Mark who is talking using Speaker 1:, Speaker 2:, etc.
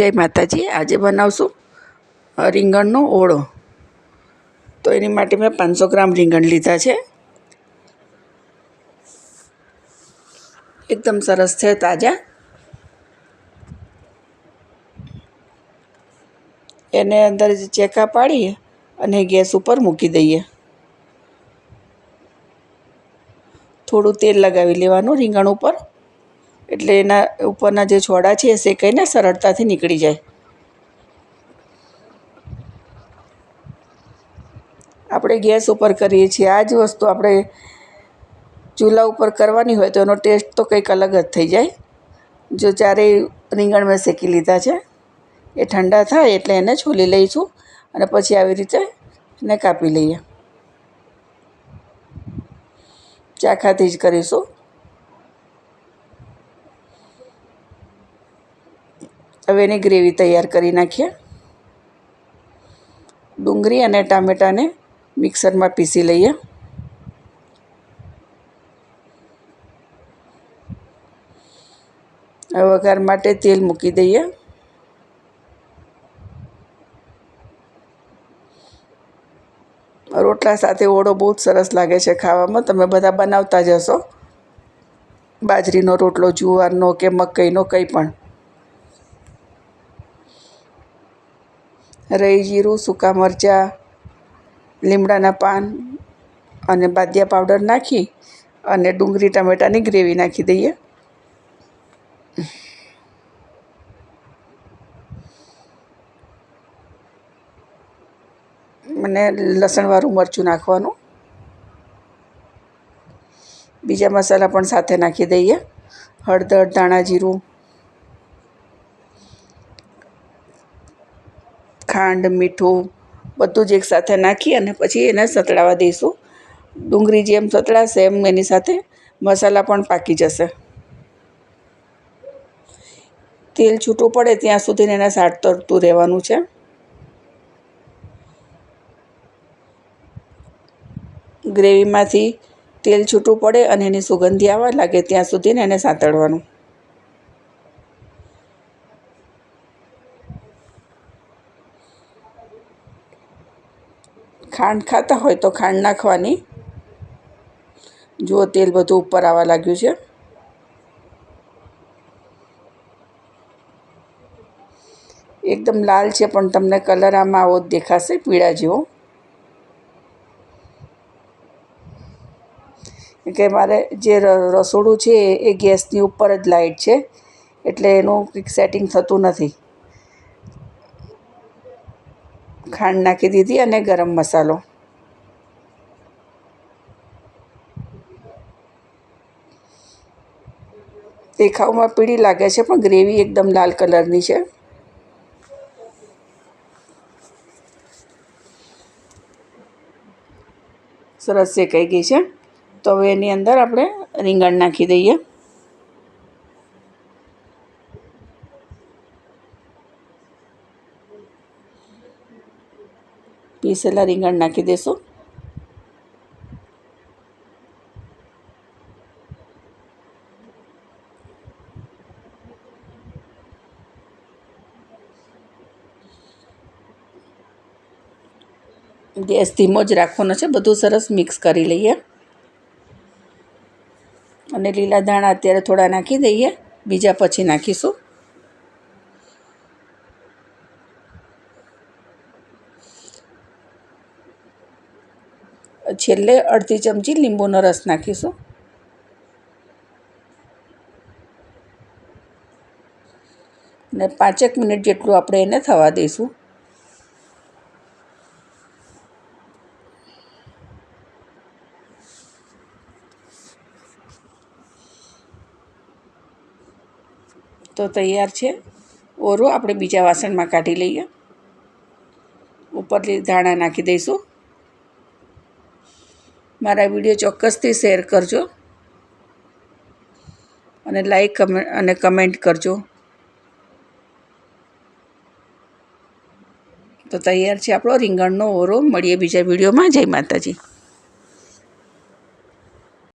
Speaker 1: જય માતાજી, આજે બનાવશું રીંગણનો ઓળો. તો એની માટે મેં પાંચસો ગ્રામ રીંગણ લીધા છે. એકદમ સરસ છે તાજા. એને અંદર ચેકા પાડી અને ગેસ ઉપર મૂકી દઈએ. થોડું તેલ લગાવી લેવાનું રીંગણ ઉપર. એટલે એના ઉપરના જે છોડા છે, એ શેકાઈને સરળતાથી નીકળી જાય. આપણે ગેસ ઉપર કરીએ છીએ. આ જ વસ્તુ આપણે ચૂલા ઉપર કરવાની હોય તો એનો ટેસ્ટ તો કંઈક અલગ જ થઈ જાય. જો ચારેય રીંગણ મેં શેકી લીધા છે, એ ઠંડા થાય એટલે એને છોલી લઈશું અને પછી આવી રીતે એને કાપી લઈએ. ચાખાથી જ કરીશું. હવે એની ગ્રેવી તૈયાર કરી નાખીએ. ડુંગળી અને ટામેટાને મિક્સરમાં પીસી લઈએ. વઘાર માટે તેલ મૂકી દઈએ. રોટલા સાથે ઓળો બહુ જ સરસ લાગે છે ખાવામાં. તમે બધા બનાવતા જ હશો. બાજરીનો રોટલો, જુવારનો કે મકઈનો કંઈ પણ. રહી જીરું, સૂકા મરચાં, લીમડાના પાન અને બાદિયા પાવડર નાખી અને ડુંગળી, ટમેટાની ગ્રેવી નાખી દઈએ. અને લસણવાળું મરચું નાખવાનું. બીજા મસાલા પણ સાથે નાખી દઈએ. હળદર, ધાણા જીરું ખાંડ, મીઠું બધું જ એકસાથે નાખી અને પછી એને સતળાવા દઈશું. ડુંગળી જેમ સતળાશે એમ એની સાથે મસાલા પણ પાકી જશે. તેલ છૂટું પડે ત્યાં સુધી એને સાટ તરતું રહેવાનું છે. ગ્રેવીમાંથી તેલ છૂટું પડે અને એની સુગંધી આવવા લાગે ત્યાં સુધી એને સાંતળવાનું. ખાંડ ખાતા હોય તો ખાંડ નાખવાની. જુઓ તેલ બધું ઉપર આવવા લાગ્યું છે. એકદમ લાલ છે, પણ તમને કલર આમાં આવો દેખાશે, પીળા જેવો. કે મારે જે રસોડું છે એ ગેસની ઉપર જ લાઇટ છે, એટલે એનું કંઈક સેટિંગ થતું નથી. ખાંડ નાખી દીધી અને ગરમ મસાલો. દેખાવમાં પીળી લાગે છે, પણ ગ્રેવી એકદમ લાલ કલરની છે. સરસ શેકાઈ ગઈ છે. તો હવે એની અંદર આપણે રીંગણ નાખી દઈએ. પીસેલા રીંગણ નાખી દઈશું ગેસ ધીમો જ રાખવાનો છે બધું સરસ મિક્સ કરી લઈએ અને લીલા ધાણા અત્યારે થોડા નાખી દઈએ, બીજા પછી નાખીશું. છેલ્લે અડધી ચમચી લીંબુનો રસ નાખીશું. ને પાંચેક મિનિટ જેટલું આપણે એને થવા દઈશું. તો તૈયાર છે. ઓરો આપણે બીજા વાસણમાં કાઢી લઈએ. ઉપરથી ધાણા નાખી દઈશું. મારા વીડિયો ચોક્કસથી શેર કરજો અને લાઈક અને કમેન્ટ કરજો. તો તૈયાર છે આપણો રીંગણનો ઓરો. મળીએ બીજા વિડીયોમાં. જય માતાજી.